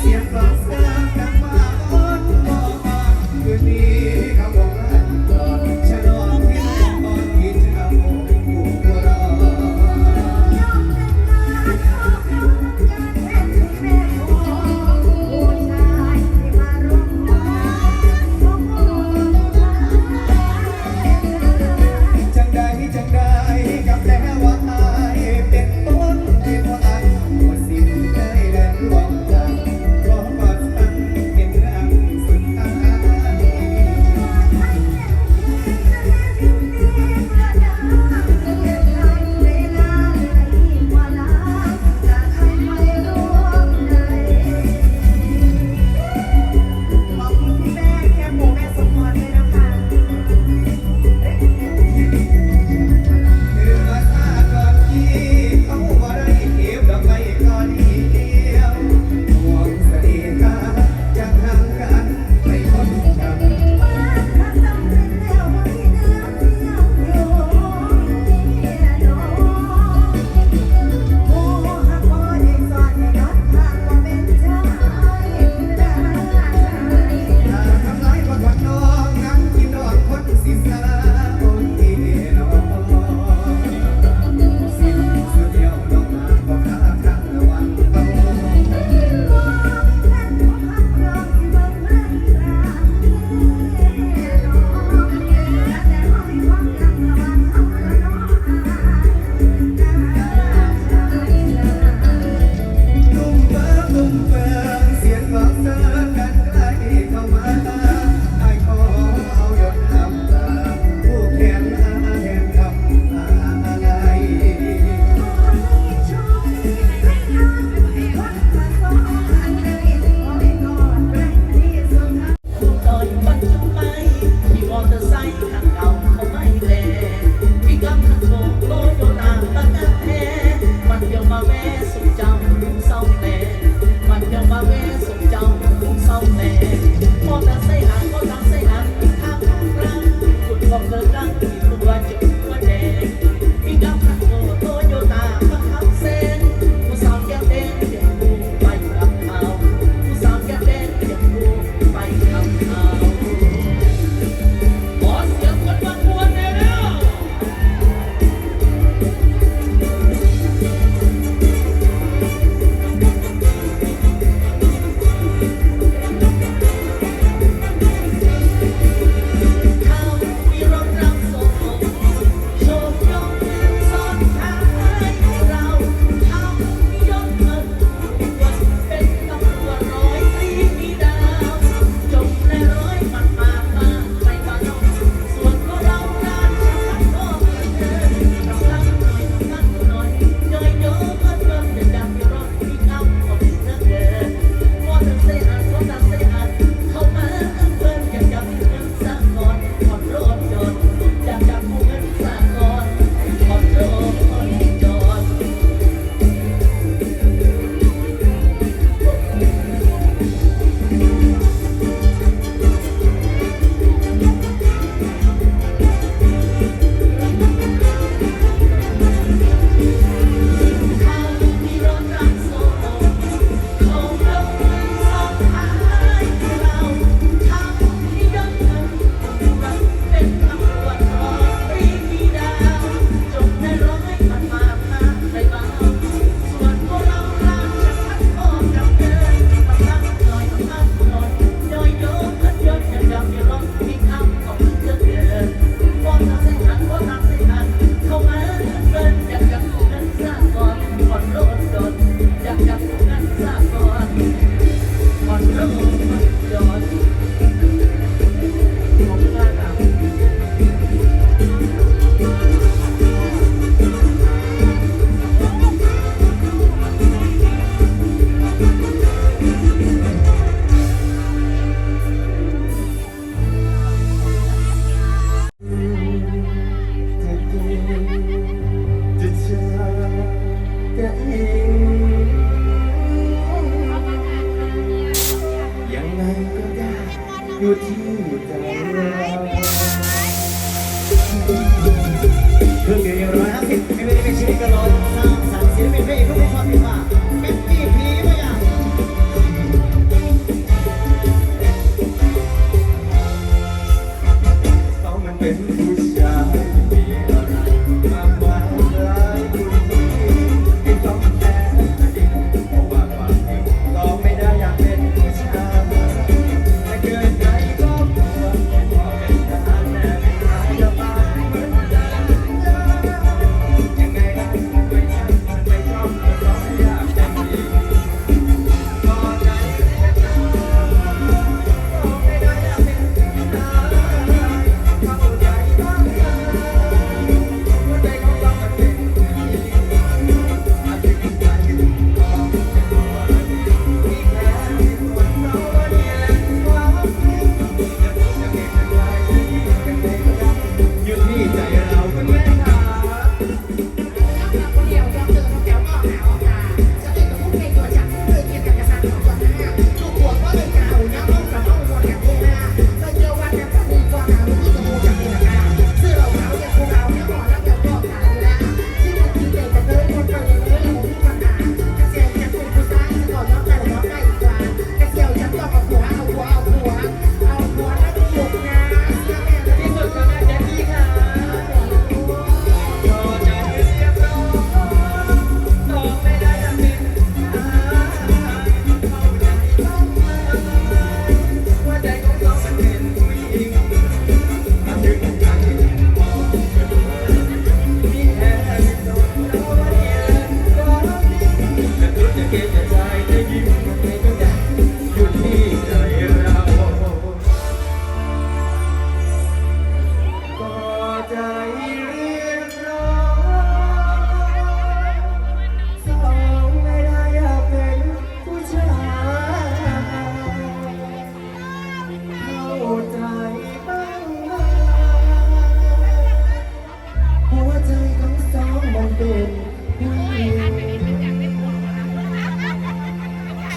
เสียงกลองดังกันมาอ้อนบอกมคืนนี้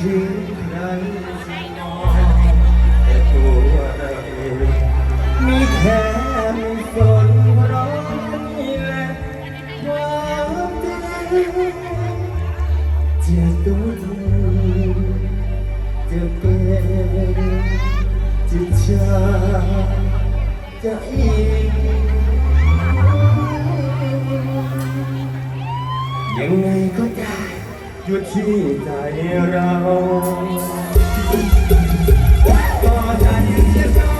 ถึงใครแต่ม่มีนร้อนนี่แหะความดีจะตุ้จะเป็นจะชาจะอีกยังไงก็ได้ อยู่ที่ใจเราพอใจเย็น